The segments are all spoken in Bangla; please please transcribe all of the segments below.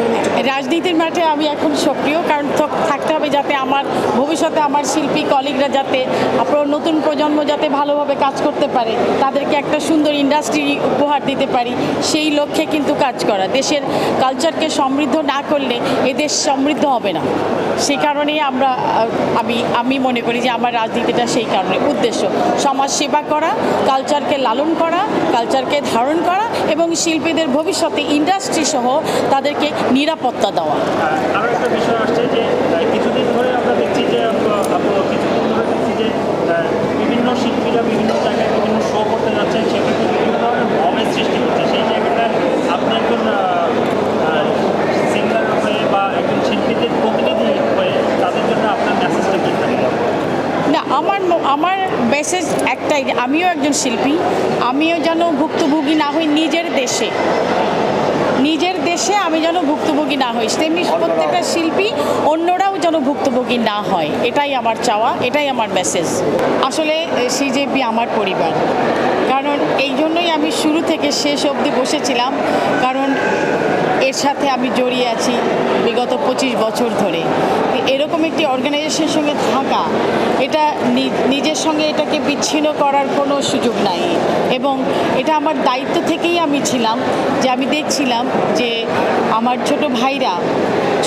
Thank you. রাজনীতির মাঠে আমি এখন সক্রিয়, কারণ থাকতে হবে যাতে আমার ভবিষ্যতে আমার শিল্পী কলিগরা যাতে, আপনার নতুন প্রজন্ম যাতে ভালোভাবে কাজ করতে পারে, তাদেরকে একটা সুন্দর ইন্ডাস্ট্রি উপহার দিতে পারি, সেই লক্ষ্যে কিন্তু কাজ করা। দেশের কালচারকে সমৃদ্ধ না করলে এ দেশ সমৃদ্ধ হবে না। সেই কারণেই আমরা আমি আমি মনে করি যে আমার রাজনীতিটা সেই কারণে। উদ্দেশ্য, সমাজ সেবা করা কালচারকে লালন করা কালচারকে ধারণ করা এবং শিল্পীদের ভবিষ্যতে ইন্ডাস্ট্রি সহ তাদেরকে নিরাপত্তা দেওয়া। আরও একটা বিষয় আসছে যে কিছুদিন ধরে আমরা দেখছি যে আপ- আপ- কিছুদিন ধরে দেখছি যে বিভিন্ন শিল্পীরা বিভিন্ন জায়গায় বিভিন্ন শো করতে যাচ্ছেন সেক্ষেত্রে বিভিন্ন ধরনের সৃষ্টি হচ্ছে। সেই জায়গাটায় আপনি একজন সিঙ্গার হয়ে বা একজন শিল্পীদের প্রতিনিধি হয়ে তাদের জন্য আপনার মেসেজটা কী থাকবে না আমার আমার মেসেজ একটাই আমিও একজন শিল্পী। আমিও যেন ভুক্তভোগী না হই নিজের দেশে। নিজের দেশে আমি যেন ভুক্তভোগী না হই। তেমনি প্রত্যেকটা শিল্পী অন্যরাও যেন ভুক্তভোগী না হয়। এটাই আমার চাওয়া এটাই আমার মেসেজ আসলে সিজেপি আমার পরিবার। কারণ এই জন্যই আমি শুরু থেকে শেষ অবধি বসেছিলাম। কারণ এর সাথে আমি জড়িয়ে আছি। পঁচিশ বছর ধরে। এরকম একটি অর্গানাইজেশনের সঙ্গে থাকা, এটা নিজের সঙ্গে এটাকে বিচ্ছিন্ন করার কোনো সুযোগ নাই। এবং এটা আমার দায়িত্ব থেকেই আমি ছিলাম, যে আমি দেখছিলাম যে আমার ছোট ভাইরা,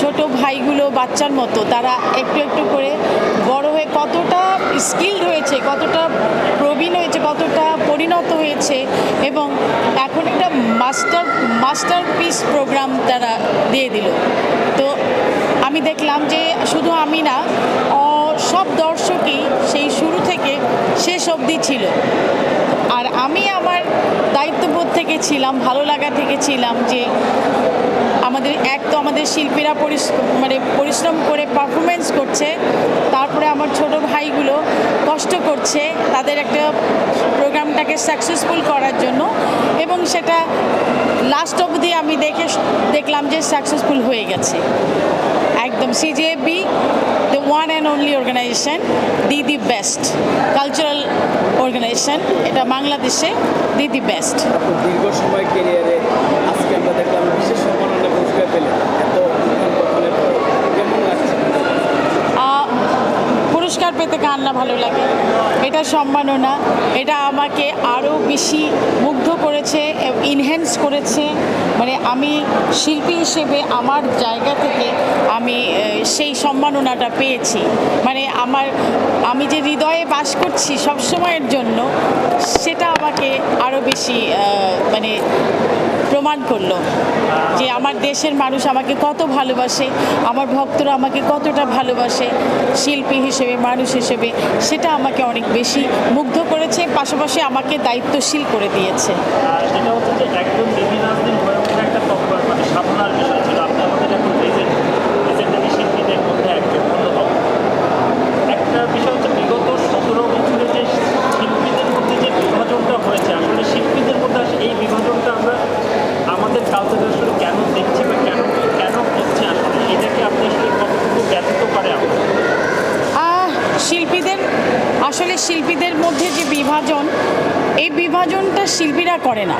ছোট ভাইগুলো বাচ্চার মতো, তারা একটু একটু করে বড় হয়ে কতটা স্কিল্ড হয়েছে কতটা প্রবীণ হয়েছে, কতটা পরিণত হয়েছে এবং এখন একটা মাস্টার মাস্টার পিস প্রোগ্রাম তারা দিয়ে দিল। তো আমি দেখলাম যে শুধু আমি না সব দর্শকই সেই শুরু থেকে শেষ অবধি ছিল। আর আমি আমার দায়িত্ববোধ থেকে ছিলাম, ভালো লাগা থেকে ছিলাম যে আমাদের এক তো আমাদের শিল্পীরা মানে পরিশ্রম করে পারফরমেন্স করছে, তারপরে আমার ছোট ভাইগুলো কষ্ট করছে তাদের একটা প্রোগ্রামটাকে সাকসেসফুল করার জন্য এবং সেটা লাস্ট অবধি আমি দেখে দেখলাম যে সাকসেসফুল হয়ে গেছে। একদম CJB the one and only organization the the best cultural organization এটা বাংলাদেশে দি দি বেস্ট দীর্ঘ সময় কেরিয়ারে আজকে আমরা দেখলাম বিশেষ সম্মাননা পুরস্কার এত পেতে কার না ভালো লাগে। এটা সম্মাননা এটা আমাকে আরও বেশি মুগ্ধ করেছে ইনহ্যান্স করেছে। মানে আমি শিল্পী হিসেবে আমার জায়গা থেকে আমি সেই সম্মাননাটা পেয়েছি। মানে আমার, আমি যে হৃদয়ে বাস করছি সব সময়ের জন্য, সেটা আমাকে আরও বেশি মানে প্রমাণ করল যে আমার দেশের মানুষ আমাকে কত ভালোবাসে, আমার ভক্তরা আমাকে কতটা ভালোবাসে, শিল্পী হিসেবে, মানুষ হিসেবে, সেটা আমাকে অনেক বেশি মুগ্ধ করেছে, পাশাপাশি আমাকে দায়িত্বশীল করে দিয়েছে। একদম একটা মানে সাধনার বিষয় ছিল, আপনি আমাদের এখন লেজেন্ড লেজেন্ডারি শিল্পীদের মধ্যে একজন অন্যতম একটা বিষয় হচ্ছে বিগত সতেরো বছরে যে শিল্পীদের মধ্যে যে বিভাজনটা হয়েছে আসলে শিল্পীদের মধ্যে আসলে এই বিভাজনটা আমরা আমাদের কালচারে আসলে কেন দেখছি বা কেন কেন হচ্ছে আসলে এটাকে আপনি আসলে কতটুকু ব্যতীত পারে আমরা আহ, শিল্পীদের আসলে শিল্পীদের মধ্যে যে বিভাজন এই বিভাজনটা শিল্পীরা করে না।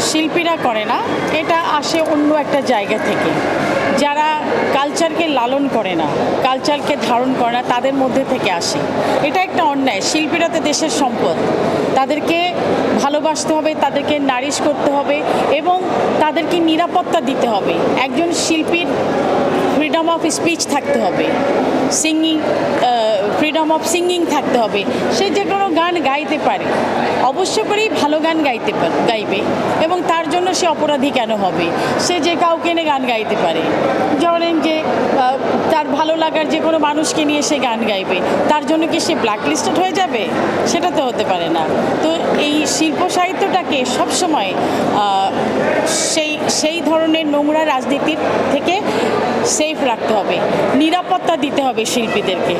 শিল্পীরা করে না। এটা আসে অন্য একটা জায়গা থেকে। যারা কালচারকে লালন করে না কালচারকে ধারণ করে না, তাদের মধ্যে থেকে আসে। এটা একটা অন্যায়। শিল্পীরা তো দেশের সম্পদ। তাদেরকে ভালোবাসতে হবে, তাদেরকে নারিশ করতে হবে এবং তাদেরকে নিরাপত্তা দিতে হবে। একজন শিল্পীর ফ্রিডম অফ স্পিচ থাকতে হবে। সিঙ্গিং ফ্রিডম অফ সিঙ্গিং থাকতে হবে। সে যে কোনো গান গাইতে পারে। অবশ্য করেই ভালো গান গাইতে গাইবে এবং তার জন্য সে অপরাধী কেন হবে? সে যে কাউকে এনে গান গাইতে পারে। ধরেন যে তার ভালো লাগার যে কোনো মানুষকে নিয়ে সে গান গাইবে, তার জন্য কি সে ব্ল্যাকলিস্টেড হয়ে যাবে? সেটা তো হতে পারে না। তো এই শিল্প সাহিত্যটাকে সবসময় সেই সেই ধরনের নোংরা রাজনীতির থেকে সেফ রাখতে হবে। নিরাপত্তা দিতে হবে শিল্পীদেরকে,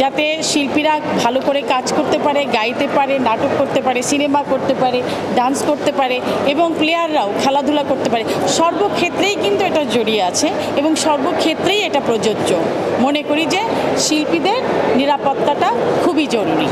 যাতে শিল্পীরা ভালো করে কাজ করতে পারে, গাইতে পারে, নাটক করতে পারে, সিনেমা করতে পারে ডান্স করতে পারে এবং প্লেয়াররাও খেলাধুলা করতে পারে। সর্বক্ষেত্রেই কিন্তু এটা জড়িয়ে আছে এবং সর্বক্ষেত্রেই এটা প্রযোজ্য। মনে করি যে শিল্পীদের নিরাপত্তাটা খুবই জরুরি।